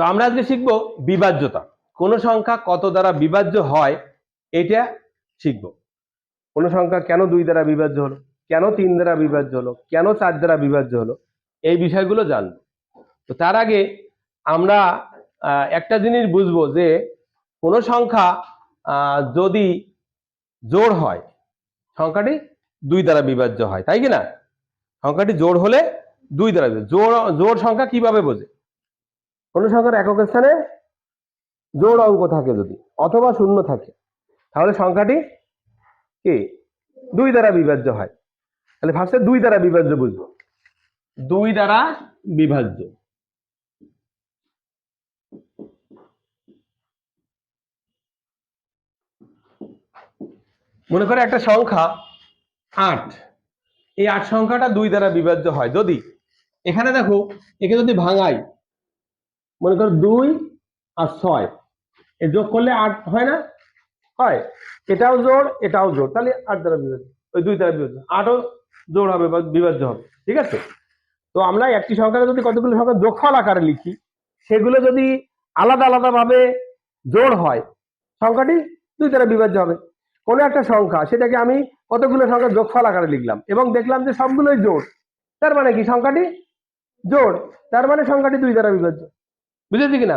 তো আমরা আজকে শিখব বিভাজ্যতা। কোন সংখ্যা কত দ্বারা বিভাজ্য হয়, এটা শিখব। কোন সংখ্যা কেন দুই দ্বারা বিভাজ্য হলো, কেন তিন দ্বারা বিভাজ্য হলো, কেন চার দ্বারা বিভাজ্য হলো, এই বিষয়গুলো জানব। তো তার আগে আমরা একটা জিনিস বুঝব যে কোন সংখ্যা যদি জোর হয়, সংখ্যাটি দুই দ্বারা বিভাজ্য হয়, তাই কি না? সংখ্যাটি জোর হলে দুই দ্বারা জোর জোড় সংখ্যা কীভাবে বোঝে? কোন সংখ্যার একক স্থানে জোড় অঙ্ক থাকে যদি, অথবা শূন্য থাকে, তাহলে সংখ্যাটি কি? দুই দ্বারা বিভাজ্য হয়। তাহলে ফার্স্টে দুই দ্বারা বিভাজ্য বুঝব। দুই দ্বারা বিভাজ্য। মনে করে একটা সংখ্যা আট, এই আট সংখ্যাটা দুই দ্বারা বিভাজ্য হয়। যদি, এখানে দেখো, একে যদি ভাঙাই মনে করো দুই আর ছয়। এ যোগ করলে আট হয় না? হয়। এটাও জোড় এটাও জোড়। তাহলে আট দ্বারা বিভাজ্য ওই দুই দ্বারা বিভাজ্য আটও জোড় হবে বা বিভাজ্য হবে। ঠিক আছে? তো আমরা একটি সংখ্যাকে যদি কতগুলো সংখ্যা যোগফল আকারে লিখি, সেগুলো যদি আলাদা আলাদা ভাবে জোড় হয়, সংখ্যাটি দুই দ্বারা বিভাজ্য হবে। কোনো একটা সংখ্যা, সেটাকে আমি কতগুলো সংখ্যা যোগফল আকারে লিখলাম এবং দেখলাম যে সবগুলোই জোড়। তার মানে কি? সংখ্যাটি জোড়। তার মানে সংখ্যাটি দুই দ্বারা বিভাজ্য বুঝেছি কিনা?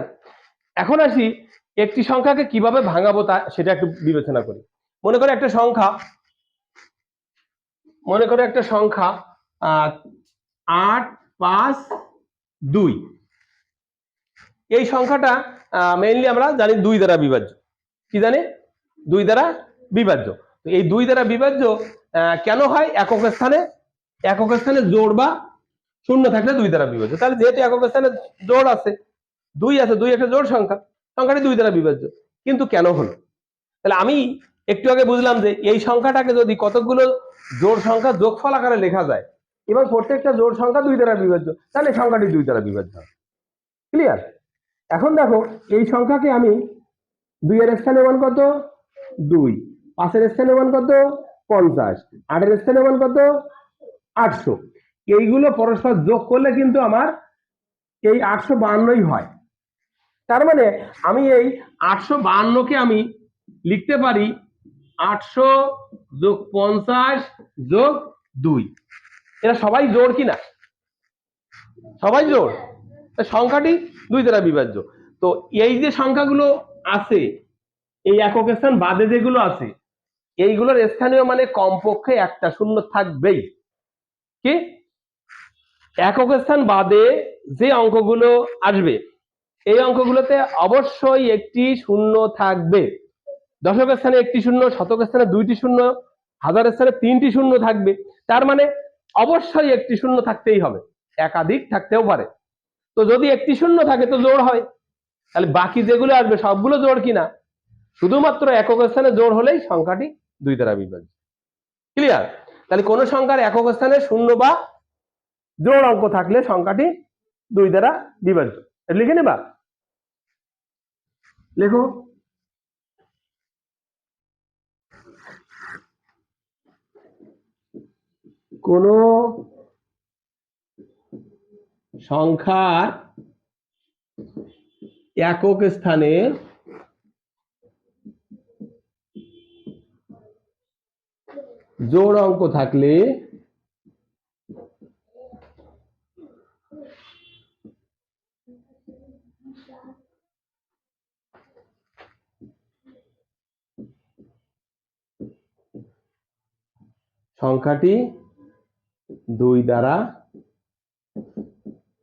এখন আসি একটি সংখ্যাকে কীভাবে ভাঙাবো তা সেটা একটু বিবেচনা করি। মনে করে একটা সংখ্যা, মনে করে একটা সংখ্যা আট, পাঁচ, দুই। এই সংখ্যাটা মেইনলি আমরা জানি দুই দ্বারা বিভাজ্য। কি জানি? দুই দ্বারা বিভাজ্য। এই দুই দ্বারা বিভাজ্য কেন হয়? একক স্থানে একক স্থানে জোড় বা শূন্য থাকলে দুই দ্বারা বিভাজ্য। তাহলে যেহেতু একক স্থানে জোড় আছে দুই আছে, দুই একটা জোড় সংখ্যা। সংখ্যাটি দুই দ্বারা বিভাজ্য। কিন্তু কেন হলো? তাহলে আমি একটু আগে বুঝলাম যে এই সংখ্যাটাকে যদি কতগুলো জোড় সংখ্যা যোগফল আকারে লেখা যায় এবং প্রত্যেকটা জোড় সংখ্যা দুই দ্বারা বিভাজ্য, তাহলে সংখ্যাটি দুই দ্বারা বিভাজ্য ক্লিয়ার এখন দেখো, এই সংখ্যাকে আমি দুইয়ের স্থানে মান কত? দুই। পাঁচের স্থানে মান কত? পঞ্চাশ। আটের স্থানে মান কত? আটশো। এইগুলো পরস্পর যোগ করলে কিন্তু আমার এই আটশো বান্নই হয়। তার মানে আমি এই আটশো বাহান্নকে আমি লিখতে পারি আটশো যোগ পঞ্চাশ যোগ দুই। এরা সবাই জোড় কিনা? সবাই জোর? সংখ্যাটি দুই দ্বারা বিভাজ্য। তো এই যে সংখ্যাগুলো আছে, এই একক স্থান বাদে যেগুলো আছে, এইগুলোর স্থানীয় মানে কমপক্ষে একটা শূন্য থাকবেই। কি? একক স্থান বাদে যে অঙ্কগুলো আসবে এই অঙ্কগুলোতে অবশ্যই একটি শূন্য থাকবে। দশক স্থানে একটি শূন্য, শতক স্থানে দুইটি শূন্য, হাজার স্থানে তিনটি শূন্য থাকবে। তার মানে অবশ্যই একটি শূন্য থাকতেই হবে। একাধিক থাকতেও পারে। তো যদি একটি শূন্য থাকে তো জোর হয়। তাহলে বাকি যেগুলো আসবে সবগুলো জোর কিনা? শুধুমাত্র একক স্থানে জোর হলেই সংখ্যাটি দুই দ্বারা বিভাজ্য ক্লিয়ার তাহলে কোন সংখ্যার একক স্থানে শূন্য বা জোর অঙ্ক থাকলে সংখ্যাটি দুই দ্বারা বিভাজ্য লিখে নেবা? লেখো। কোন সংখ্যার একক স্থানে জোড় অঙ্ক থাকলে সংখ্যাটি দুই দ্বারা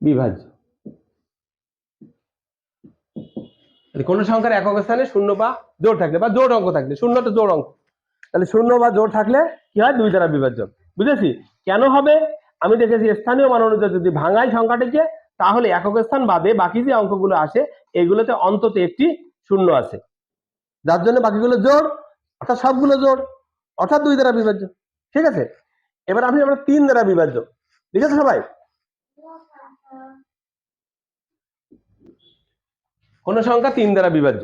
বিভাজ্য। কোন সংখ্যার একক স্থানে শূন্য বা জোড় থাকলে বা জোড় অঙ্ক থাকলে, শূন্য তো জোড় অঙ্ক। তাহলে শূন্য বা জোড় থাকলে কি হয়? দুই দ্বারা বিভাজ্য। বুঝেছি? কেন হবে? আমি দেখেছি স্থানীয় মান যদি ভাঙাই সংখ্যাটিকে, তাহলে একক স্থান বাদে বাকি যে অঙ্কগুলো আসে, এগুলোতে অন্তত একটি শূন্য আছে। যার জন্য বাকিগুলো জোর অর্থাৎ সবগুলো জোর অর্থাৎ দুই দ্বারা বিভাজ্য। ঠিক আছে? এবার আমি আমরা তিন দ্বারা বিভাজ্য। ঠিক আছে সবাই? কোন সংখ্যা তিন দ্বারা বিভাজ্য।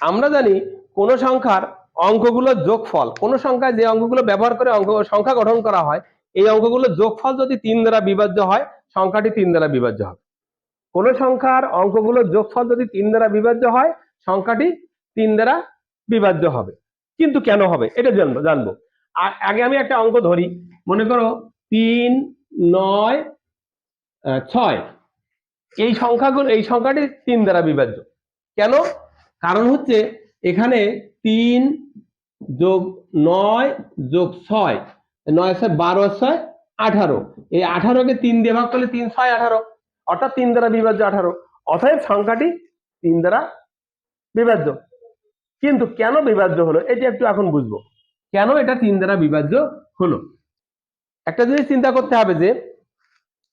আমরা জানি কোন সংখ্যার অঙ্কগুলোর যোগফল, কোন সংখ্যায় যে অঙ্কগুলো ব্যবহার করে অঙ্ক, সংখ্যা গঠন করা হয়, এই অঙ্কগুলোর যোগফল যদি তিন দ্বারা বিভাজ্য হয়, সংখ্যাটি তিন দ্বারা বিভাজ্য হবে। কোন সংখ্যার অঙ্কগুলোর যোগফল যদি তিন দ্বারা বিভাজ্য হয়, সংখ্যাটি তিন দ্বারা বিভাজ্য হবে। কিন্তু কেন হবে? এটা জানব জানব। আগে আমি একটা অঙ্ক ধরি। মনে করো তিন, নয় ছয়। এই সংখ্যাগুলো এই সংখ্যাটি তিন দ্বারা বিভাজ্য। কেন? কারণ হচ্ছে এখানে তিন যোগ নয় যোগ ছয়। নয় ছয় বারো ছয় আঠারো। এই আঠারোকে তিন দিয়ে ভাগ করলে তিন ছয় আঠারো। অর্থাৎ তিন দ্বারা বিভাজ্য আঠারো। অতএব সংখ্যাটি তিন দ্বারা বিভাজ্য। কিন্তু কেন বিভাজ্য হলো? এটি একটু এখন বুঝব। কেন এটা তিন দ্বারা বিভাজ্য হলো? একটা জিনিস চিন্তা করতে হবে যে,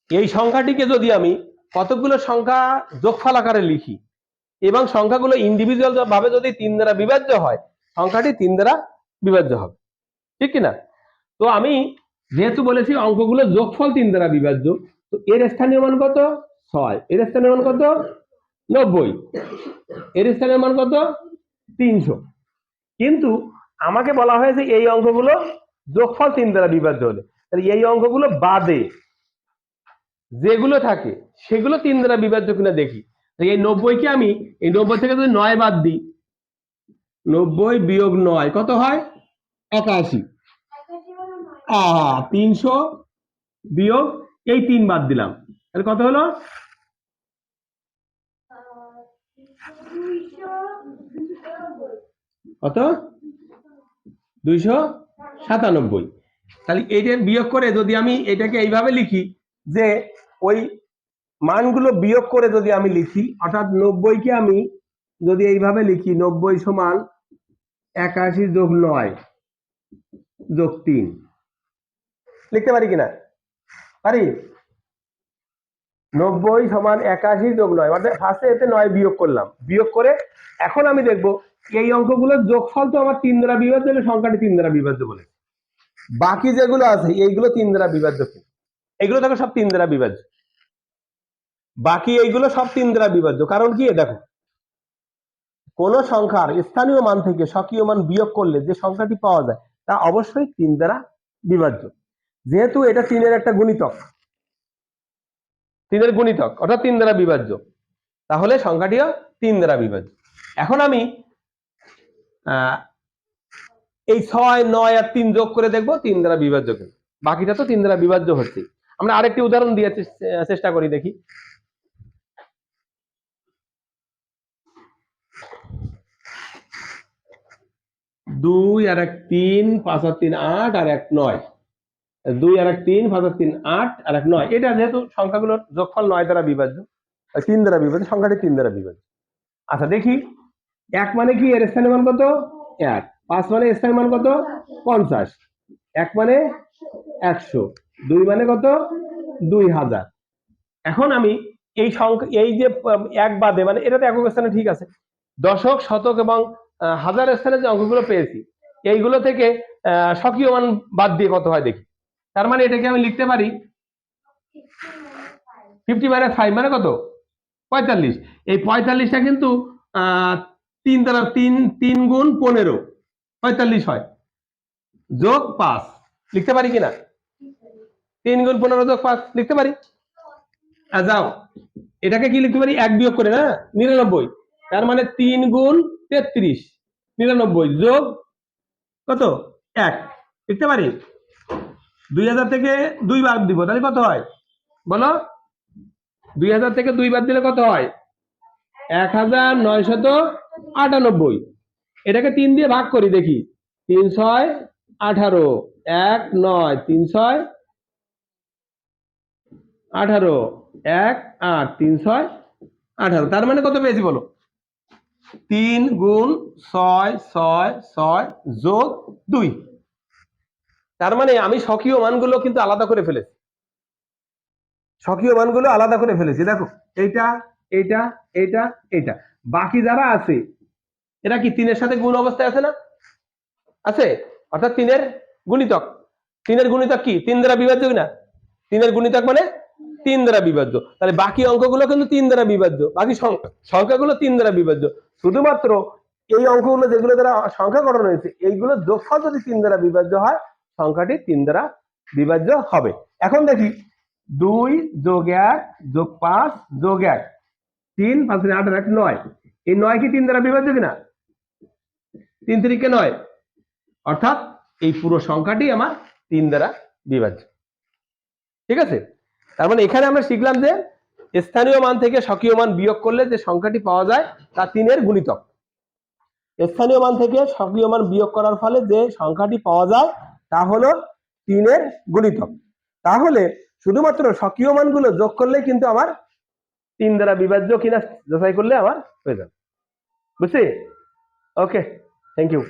এই সংখ্যাটিকে যদি আমি কতগুলো সংখ্যা যোগফল আকারে লিখি, এবং সংখ্যাগুলো ইন্ডিভিজুয়াল ভাবে যদি তিন দ্বারা বিভাজ্য হয়, সংখ্যাটি তিন দ্বারা বিভাজ্য হবে। ঠিক কিনা? তো আমি যেহেতু বলেছি অঙ্কগুলো যোগফল তিন দ্বারা বিভাজ্য, তো এর স্থানীয় মান কত? ছয়। এর স্থানীয় মান কত? নব্বই। এর স্থানীয় মান কত? তিনশো। কিন্তু আমাকে বলা হয়েছে এই অঙ্কগুলো যোগফল তিন দ্বারা বিভাজ্য হলে। তাহলে এই অঙ্কগুলো বাদে যেগুলো থাকে, সেগুলো তিন দ্বারা বিভাজ্য কিনা দেখি। এই নব্বইকে আমি, এই নব্বই থেকে যদি নয় বাদ দিই, নব্বই বিয়োগ নয় কত হয়? একাশি। আহা তিনশো বিয়োগ এই তিন বাদ দিলাম। তাহলে কত হলো? কত? দুইশো সাতানব্বই। তাহলে এইটা বিয়োগ করে যদি আমি এটাকে এইভাবে লিখি যে ওই মানগুলো বিয়োগ করে যদি আমি লিখি, অর্থাৎ নব্বইকে আমি যদি এইভাবে লিখি, নব্বই সমান একাশি যোগ নয়, যোগ তিন। লিখতে পারি কিনা? পারি? নব্বই সমান একাশি যোগ নয়, অর্থাৎ ফার্স্টে এতে নয় বিয়োগ করলাম। বিয়োগ করে এখন আমি দেখব এই অঙ্কগুলোর যোগফল তো আমার তিন দ্বারা বিভাজ্য হলে সংখ্যাটি তিন দ্বারা বিভাজ্য বলে। বাকি যেগুলো আছে এইগুলো তিন দ্বারা বিভাজ্য কি? এগুলো দেখো সব তিন দ্বারা বিভাজ্য। বাকি এইগুলো সব তিন দ্বারা বিভাজ্য। কারণ কি? দেখো। কোন সংখ্যার স্থানীয় মান থেকে স্বকীয় মান বিয়োগ করলে যে সংখ্যাটি পাওয়া যায় তা অবশ্যই তিন দ্বারা বিভাজ্য। যেহেতু এটা তিনের একটা গুণিতক। তিনের গুণিতক অর্থাৎ তিন দ্বারা বিভাজ্য। তাহলে সংখ্যাটিও তিন দ্বারা বিভাজ্য। এখন আমি এই ছয়, নয় আর তিন যোগ করে দেখব, তিন দ্বারা বিভাজ্য কিনা? বাকিটা তো তিন দ্বারা বিভাজ্য হচ্ছে। আমরা আরেকটি উদাহরণ দিয়ে চেষ্টা করি দেখি। দুই আর এক তিন, পাঁচ আর তিন আট আর এক নয়। দুই আর এক তিন, পাঁচ আর তিন আট আর এক নয়। এটা যেহেতু সংখ্যাগুলোর যোগফল নয় দ্বারা বিভাজ্য তিন দ্বারা বিভাজ্য, সংখ্যাটি তিন দ্বারা বিভাজ্য। আচ্ছা দেখি। এক মানে কি? এর স্থানীয় মান কত? এক। পাঁচ মানে স্থানীয় মান কত? পঞ্চাশ। এক মানে একশো। দুই মানে কত? দুই হাজার। এখন আমি এই সংখ্যা, এই যে এক বাদে মানে এটা তো একক স্থানে ঠিক আছে। দশক, শতক এবং হাজার স্থানে যে অঙ্কগুলো পেয়েছি, এইগুলো থেকে স্বকীয় মান বাদ দিয়ে কত হয় দেখি। তার মানে এটাকে আমি লিখতে পারি ফিফটি মাইনাস ফাইভ মানে কত? পঁয়তাল্লিশ। এই পঁয়তাল্লিশটা কিন্তু তিন দ্বারা তিন তিন গুণ পনেরো, পঁয়তাল্লিশ হয়। যোগ পাঁচ, লিখতে পারি কিনা? তিন গুণ পনেরো যোগ পাঁচ, লিখতে পারি? যাও, এটাকে কি লিখতে পারি? এক বিয়োগ করে, না? নিরানব্বই। তার মানে তিন গুণ তেত্রিশ, নিরানব্বই যোগ কত? এক, লিখতে পারি? দুই হাজার থেকে দুই বার দিব, তাহলে কত হয়? বলো। দুই হাজার থেকে দুই বার দিলে কত হয়? এক হাজার নয়শত আটানব্বই। এটাকে তিন দিয়ে ভাগ করি, দেখি। তিন ছয়, আঠারো। এক, নয়। তিন ছয়, আঠারো। এক, আট। তিন ছয়, আঠারো। তার মানে কত পেয়েছি বলো? তিন গুণ ছয় ছয় ছয় যোগ দুই। তার মানে আমি স্বকীয় মানগুলো কিন্তু আলাদা করে ফেলেছি। স্বকীয় মানগুলো আলাদা করে ফেলেছি। দেখো, এইটা এইটা এইটা এইটা। বাকি যারা আছে, এরা কি তিনের সাথে গুণ অবস্থায় আছে না? আছে? অর্থাৎ তিনের গুণিতক। তিনের গুণিতক কি? তিন দ্বারা বিভাজ্য না তিনের গুণিতক মানে তিন দ্বারা বিভাজ্য। তাহলে বাকি অঙ্কগুলো কিন্তু তিন দ্বারা বিভাজ্য। বাকি সংখ্যা- সংখ্যাগুলো তিন দ্বারা বিভাজ্য। শুধুমাত্র এই অঙ্কগুলো যেগুলো দ্বারা সংখ্যা গঠন হয়েছে, এইগুলো যোগফল যদি তিন দ্বারা বিভাজ্য হয়, সংখ্যাটি তিন দ্বারা বিভাজ্য হবে। এখন দেখি, দুই যোগ এক যোগ পাঁচ যোগ এক। তিন পাঁচ তিন আট এক নয়। এই নয় কি তিন দ্বারা বিভাজ্য কিনা? তিন তিরিকে নয়। অর্থাৎ এই পুরো সংখ্যাটি আমার তিন দ্বারা বিভাজ্য। ঠিক আছে? তার মানে এখানে আমরা শিখলাম যে স্থানীয় মান থেকে স্বকীয় মান বিয়োগ করলে যে সংখ্যাটি পাওয়া যায়, তা তিনের গুণিতক। স্থানীয় মান থেকে স্বকীয় মান বিয়োগ করার ফলে যে সংখ্যাটি পাওয়া যায়, তা হলো তিনের গুণিতক। তাহলে শুধুমাত্র স্বকীয় মানগুলো যোগ করলেই কিন্তু আমার তিন দ্বারা বিভাজ্য কিনা যাচাই করলে আমার হয়ে যাবে। বুঝছি ওকে থ্যাংক ইউ